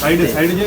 সাইডে সাইডে যে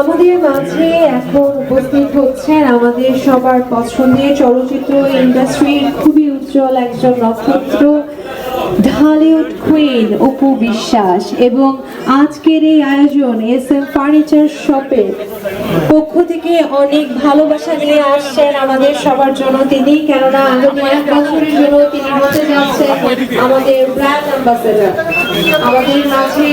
আমাদের মাঝে এখন উপস্থিত হচ্ছেন আমাদের সবার পছন্দের চলচ্চিত্র ইন্ডাস্ট্রির খুবই উজ্জ্বল একজন নক্ষত্র, ঢালিউড কুইন অপু বিশ্বাস। এবং আজকের এই আয়োজন এস এম ফার্নিচার শপের পক্ষ থেকে অনেক ভালোবাসা নিয়ে আসছেন আমাদের সবার জন্য তিনি। কেননা আগামী এক বছরের জন্য তিনি হতে যাচ্ছেন আমাদের ব্র্যান্ড অ্যাম্বাসেডার আমাদের মাঝে